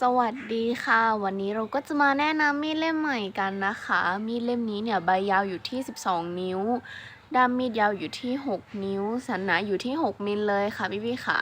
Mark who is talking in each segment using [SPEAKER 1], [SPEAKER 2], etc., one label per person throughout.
[SPEAKER 1] สวัสดีค่ะ วันนี้เราก็จะมาแนะนำมีดเล่มใหม่กันนะคะ มีดเล่มนี้เนี่ยใบยาวอยู่ที่ 12 นิ้ว ด้ามมีดยาวอยู่ที่ 6 นิ้ว สันหนาอยู่ที่ 6 มิลเลยค่ะพี่พี่ๆค่ะ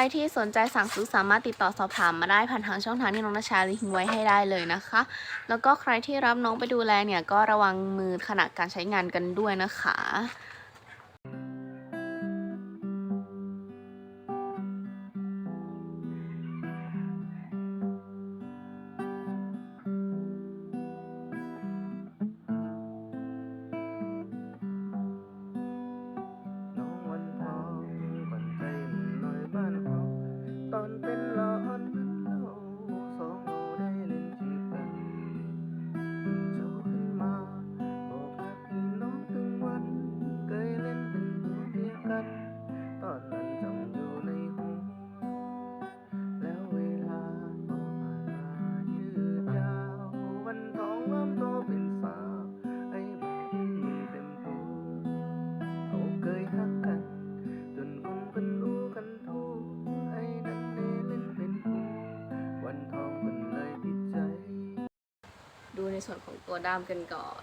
[SPEAKER 1] ใครที่สนใจสั่งซื้อสามารถติดต่อสอบถามมาได้ผ่านทางช่องทางที่น้องนาชาลิ้งไว้ให้ได้เลยนะคะ แล้วก็ใครที่รับน้องไปดูแลเนี่ยก็ระวังมือขณะการใช้งานกันด้วยนะคะ ดูในส่วนของตัวด้ามกันก่อน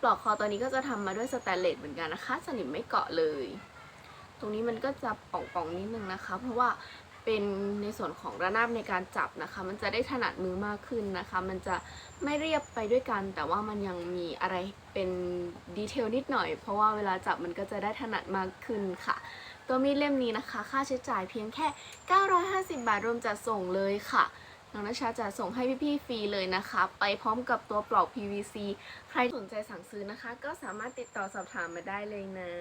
[SPEAKER 1] ปลอกคอตัวนี้ก็จะทำมาด้วยสแตนเลสเหมือนกันนะคะ สนิมไม่เกาะเลย ตรงนี้มันก็จะป่องๆนิดนึงนะคะ เพราะว่าเป็นในส่วนของระนาบในการจับนะคะ มันจะได้ถนัดมือมากขึ้นนะคะ มันจะไม่เรียบไปด้วยกัน แต่ว่ามันยังมีอะไรเป็นดีเทลนิดหน่อย เพราะว่าเวลาจับมันก็จะได้ถนัดมากขึ้นค่ะ ตัวมีดเล่มนี้นะคะ ค่าใช้จ่ายเพียงแค่ 950 บาทรวมจัดส่งเลยค่ะ น้องนชาจะส่งให้พี่ๆฟรีเลยนะคะ ไปพร้อมกับตัวปลอก PVC ใครสนใจสั่งซื้อนะคะ ก็สามารถติดต่อสอบถามมาได้เลยนะ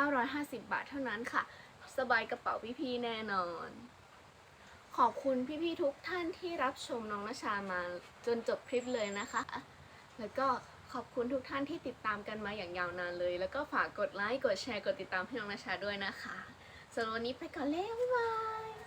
[SPEAKER 1] 950 บาทเท่านั้นค่ะ สบายกระเป๋าพี่ๆแน่นอน ขอบคุณพี่ๆทุกท่านที่รับชมน้องนชามาจนจบคลิปเลยนะคะ แล้วก็ขอบคุณทุกท่านที่ติดตามกันมาอย่างยาวนานเลย แล้วก็ฝากกดไลค์ กดแชร์ กดติดตามให้น้องนชาด้วยนะคะสำหรับวันนี้ไปก่อนแล้ว บ๊ายบาย